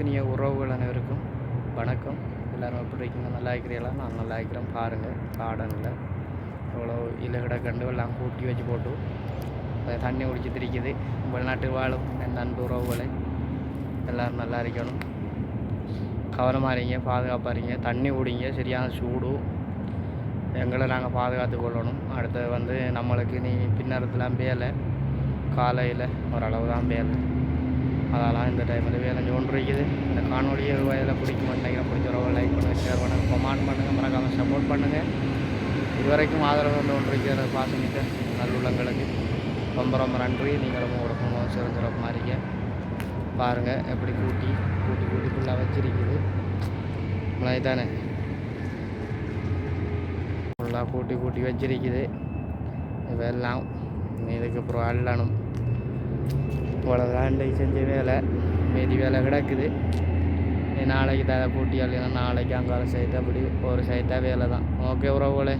அன்பினிய உறவுகள் அனைவருக்கும் வணக்கம். எல்லோரும் எப்படி இருக்கீங்க? நல்லா இருக்கிறீங்களா நான் நல்லா இருக்கிறேன். பாருங்கள் கார்டனில் இவ்வளோ இலகட கண்டு எல்லாம் கூட்டி வச்சு போட்டு அது தண்ணி குடிச்சு திரிக்குது வெளிநாட்டு வாழும் என் நண்பு உறவுகளை எல்லோரும் நல்லா இருக்கணும். கவனமாக இருங்க பாதுகாப்பாக இருங்க. தண்ணி குடிங்க சரியான சூடு. எங்களை நாங்கள் பாதுகாத்து கொள்ளணும். அடுத்தது வந்து நம்மளுக்கு நீ பின்னரத்துலாம் பேலை காலையில் ஓரளவு தான் பேலை அதெல்லாம் இந்த டைமில் வேலை ஒன்று இருக்குது இந்த காணொலியை வயதில் பிடிக்க மாட்டேங்கிற பிடிச்சவங்க லைக் பண்ணுங்கள் ஷேர் பண்ணுங்கள் கமெண்ட் பண்ணுங்கள் மறக்காமல் சப்போர்ட் பண்ணுங்கள் இதுவரைக்கும் ஆதரவு வந்து ஒன்று இருக்கிற நல்லுள்ளங்களுக்கு ரொம்ப ரொம்ப நன்றி. நீங்களும் ஒரு குடும்பம் சிறந்திரப்பு மாறிங்க பாருங்கள் எப்படி கூட்டி கூட்டி கூட்டி ஃபுல்லாக வச்சிருக்குது. மழை தானே ஃபுல்லாக கூட்டி கூட்டி வச்சிருக்குது. இதெல்லாம் இதுக்கப்புறம் அள்ளணும். இவ்வளோதான் இன்றைக்கு செஞ்ச வேலை. மீதி வேலை கிடக்குது. நாளைக்கு தலை பூட்டி அள்ளினா நாளைக்கு அங்கே சைட்டு அப்படி ஒரு சைட்டாக வேலை தான் ஓகே உறவுகளே.